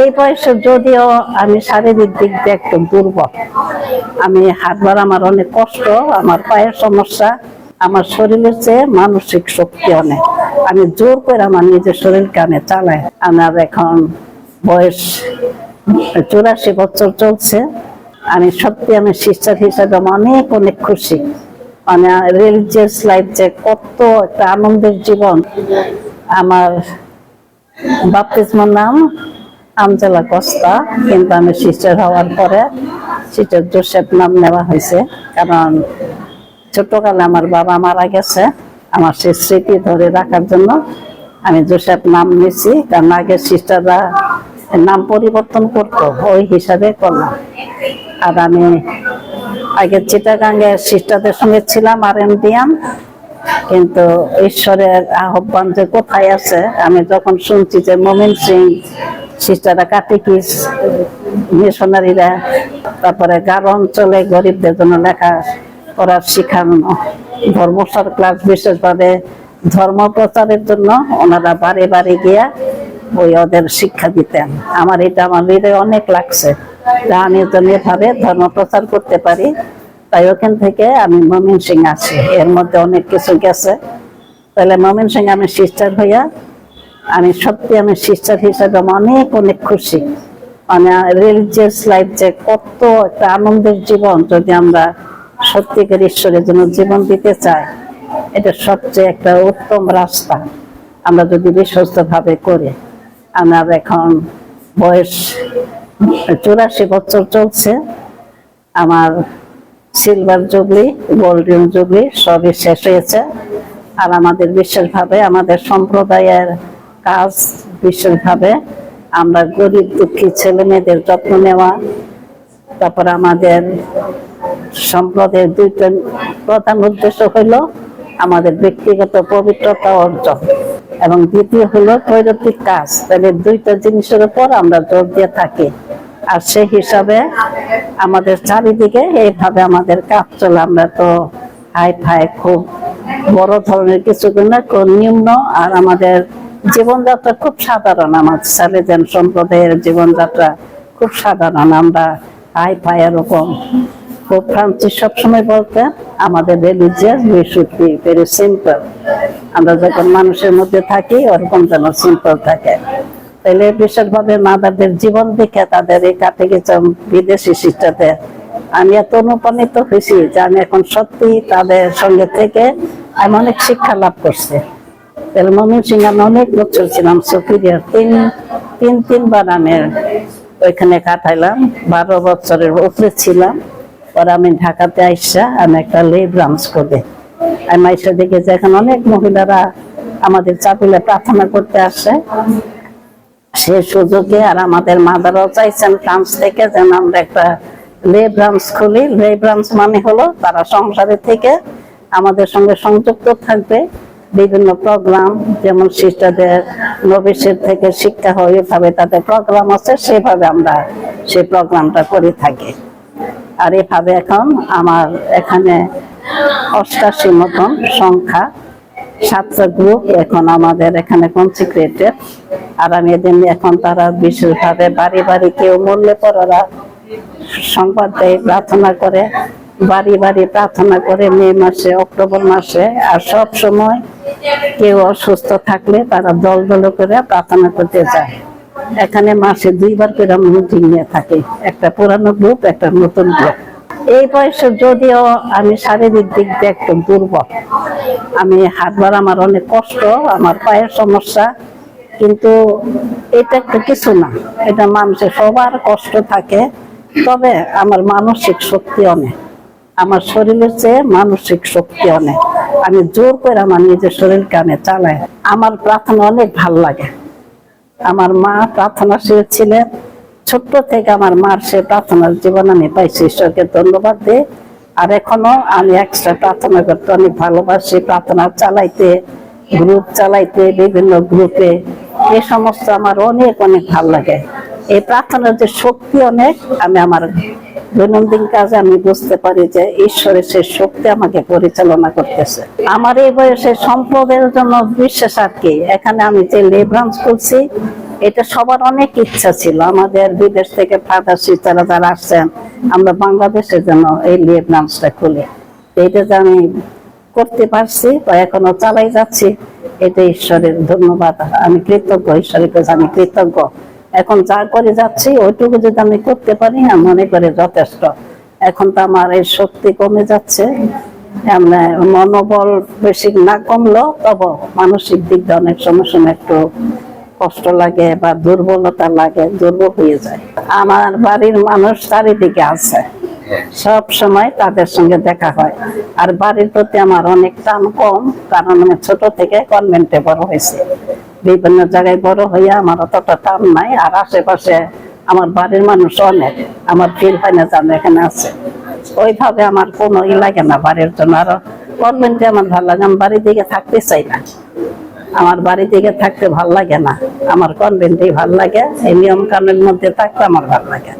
এই বয়সে যদিও আমি শারীরিক দিক দিয়ে একটু দুর্বল, আমি হাঁটবার আমার অনেক কষ্ট, আমার পায়ের সমস্যা, আমার শরীরের চেয়ে মানসিক শক্তি অনেক। আমি জোর করে আমার নিজের শরীরকে আমি চালাই। আমার এখন বয়স চুরাশি বছর চলছে। আমি সত্যি আমি সিস্টার হিসাবে অনেক অনেক খুশি। মানে রিলিজিয়াস লাইফ যে কত একটা আনন্দের জীবন। আমার বাপতিস্মার নাম আমজেলা কস্তা, কিন্তু আমি সিস্টার হওয়ার পরে সিস্টার জোসেফ নাম নেওয়া হয়েছে। কারণ ছোটকালে আমার বাবা মারা গেছে, আমার সে স্মৃতি ধরে রাখার জন্য আমি জোসেফ নাম নিয়েছি। কারণ আগে সিস্টাররা নাম পরিবর্তন করতো, ওই হিসাবে করলাম। আর আমি আগে চিটাগাঙ্গে সিস্টারদের সঙ্গে ছিলাম, আর ইন্ডিয়ান কিন্তু ঈশ্বরের আহ্বান যে কোথায় আছে, আমি যখন শুনছি যে মমিন সিং সিস্টাররা কাটিকিস মিশনারিরা, তারপরে গার অঞ্চলে গরিবদের জন্য লেখা পড়ার শিখানো ধর্মসার ক্লাস বিশেষভাবে ধর্ম প্রচারের জন্য ওনারা বারে বারে গিয়া ওই ওদের শিক্ষা দিতেন। আমার এটা আমার হৃদয়ে অনেক লাগছে। যা আমি যেন এভাবে ধর্ম প্রচার করতে পারি, তাই ওখান থেকে আমি মমিন সিং আছি। এর মধ্যে অনেক কিছু গেছে। তাহলে মমিন সিং আমি সিস্টার হইয়া আমি সত্যি আমি সিস্টার হিসাবে আমি অনেক অনেক খুশি। মানে রিলিজিয়াস লাইফ যে কত একটা আনন্দের জীবন যদি আমরা সত্যিকার ঈশ্বরের জন্য জীবন দিতে চাই, এটা সবচেয়ে একটা উত্তম রাস্তা আমরা যদি বিশ্বস্ত ভাবে করি। আমার এখন বয়স চুরাশি বছর চলছে। আমার সিলভার জুবলি গোল্ডেন জুবলি সবই শেষ হয়েছে। আর আমাদের বিশেষভাবে আমাদের সম্প্রদায়ের কাজ বিশেষভাবে আমরা গরিব, দুঃখী ছেলে মেয়েদের যত্ন নেওয়া, তারপর আমাদের সম্প্রদায়ের দুইটা প্রধান উদ্দেশ্য হইল আমাদের ব্যক্তিগত পবিত্রতা অর্জন। এবং দ্বিতীয় হলো কৈরতিক কাজ। তাহলে দুইটা জিনিসের উপর আমরা জোর দিয়ে থাকি। আর সেই হিসাবে আমাদের চারিদিকে এইভাবে আমাদের কাজ চলে। আমরা তো হাই ফাই খুব বড় ধরনের কিছু না নিম্ন। আর আমাদের জীবনযাত্রা খুব সাধারণ আমার সালেজেন সম্প্রদায়ের জীবনযাত্রা খুব সাধারণ। আমরা আয় ফাই এরকম খুব ফ্রান্সিস সবসময় বলতেন আমাদের religious we should be very simple আমরা যখন মানুষের মধ্যে থাকি, ওরকম যেন সিম্পল থাকে। তাহলে বিশেষভাবে মাদারদের জীবন দেখে তাদের এই কাটে গেছে বিদেশি শিষ্টাতে আমি এত অনুপ্রাণিত হয়েছি যে আমি এখন সত্যি তাদের সঙ্গে থেকে আমি অনেক শিক্ষা লাভ করছি। তাহলে আমি অনেক বছর ছিলাম সুপিরিয়ার তিন তিন তিনবার আমি ওইখানে কাটাইলাম। বারো বছরের উপরে ছিলাম। পরে আমি ঢাকাতে আইসা আমি একটা করে আমি আইসা দেখে এখন অনেক মহিলারা আমাদের চাপিলে প্রার্থনা করতে আসে। সে সুযোগে আর আমাদের মাদারও চাইছেন ফ্রান্স থেকে যেন আমরা একটা লে ব্রাঞ্চ খুলি। লে ব্রাঞ্চ মানে হলো তারা সংসারে থেকে আমাদের সঙ্গে সংযুক্ত থাকবে। বিভিন্ন প্রোগ্রাম যেমন সিস্টারদের নবিশের থেকে শিক্ষা হয়, এভাবে তাদের প্রোগ্রাম আছে, সেভাবে আমরা সেই প্রোগ্রামটা করে থাকি। আর এভাবে এখন আমার এখানে অষ্টাশি মতন সংখ্যা সাতটা গ্রুপ এখন আমাদের এখানে কনসিক্রেটেড আর আমি এদের নিয়ে এখন তারা বিশেষভাবে বাড়ি বাড়ি কেউ পর সংবাদ দেয়, প্রার্থনা করে। বাড়ি বাড়ি প্রার্থনা করে মে মাসে, অক্টোবর মাসে, আর সব সময় কেউ অসুস্থ থাকলে তারা দল দল করে প্রার্থনা করতে যায়। এখানে মাসে দুইবার করে মিটিং নিয়ে থাকি। একটা পুরানো গ্রুপ একটা নতুন গ্রুপ এই বয়সে যদিও আমি শারীরিক দিক দিয়ে একটু দুর্বল। আমি হাঁটবার আমার অনেক কষ্ট, আমার পায়ের সমস্যা, কিন্তু এটা একটা কিছু না। এটা মানুষের সবার কষ্ট থাকে, তবে আমার মানসিক শক্তি অনেক। আমার শরীরের চেয়ে মানসিক শক্তি অনেক। আমি জোর করে আমার নিজের শরীরকে আমি চালাই। আমার প্রার্থনা অনেক ভালো লাগে। আমার মা প্রার্থনাশীল ছিলেন। ছোট্ট থেকে আমার মার সে প্রার্থনার জীবন আমি পাইছি। ঈশ্বরকে ধন্যবাদ দিই আর এখনও আমি এক্সট্রা প্রার্থনা করতে অনেক ভালোবাসি। প্রার্থনা চালাইতে গ্রুপ চালাইতে, বিভিন্ন গ্রুপে এ সমস্ত আমার অনেক অনেক ভালো লাগে। এই প্রার্থনার যে শক্তি অনেক, আমি আমার দৈনন্দিন কাজে আমি বুঝতে পারি যে ঈশ্বরের সে শক্তি আমাকে পরিচালনা করতেছে। আমার এই বয়সে সম্পদের জন্য বিশ্বাস আর কি। এখানে আমি যে লেব্রাঞ্চ করছি এটা সবার অনেক ইচ্ছা ছিল। আমাদের বিদেশ থেকে ফাদার সিস্টাররা যারা আসছেন, আমরা বাংলাদেশের জন্য এই লেব্রাঞ্চটা খুলি। এটা যে আমি করতে পারছি বা এখনও চালাই যাচ্ছি এটা ঈশ্বরের ধন্যবাদ। আমি কৃতজ্ঞ, ঈশ্বরের কাছে আমি কৃতজ্ঞ। এখন যা করে যাচ্ছি, ওইটুকু যদি আমি করতে পারি আমি মনে করি যথেষ্ট। এখন তো আমার এই শক্তি কমে যাচ্ছে। মনোবল বেশি না কমলো তবে মানসিক দিক দিয়ে অনেক সময় একটু কষ্ট লাগে বা দুর্বলতা লাগে, দুর্বল হয়ে যায়। আমার বাড়ির মানুষ চারিদিকে আছে। সব সময় তাদের সঙ্গে দেখা হয়। আর বাড়ির প্রতি আমার অনেক টান কম, কারণ আমি ছোট থেকে কনভেন্টে বড় হয়েছি। বিভিন্ন জায়গায় বড় হইয়া আমার অতটা টান নাই, আর আশেপাশে আমার বাড়ির মানুষ অনেক, আমার ফিল হয় না জানো এখানে আছে। ওইভাবে আমার কোনো ই লাগে না বাড়ির জন্য, আর কনভেন্টে আমার ভালো লাগে, আমি বাড়ির দিকে থাকতে চাই না। আমার বাড়ি থেকে থাকতে ভালো লাগে না, আমার কনভেন্টেই ভালো লাগে, এই নিয়ম কানুনের মধ্যে থাকতে আমার ভালো লাগে।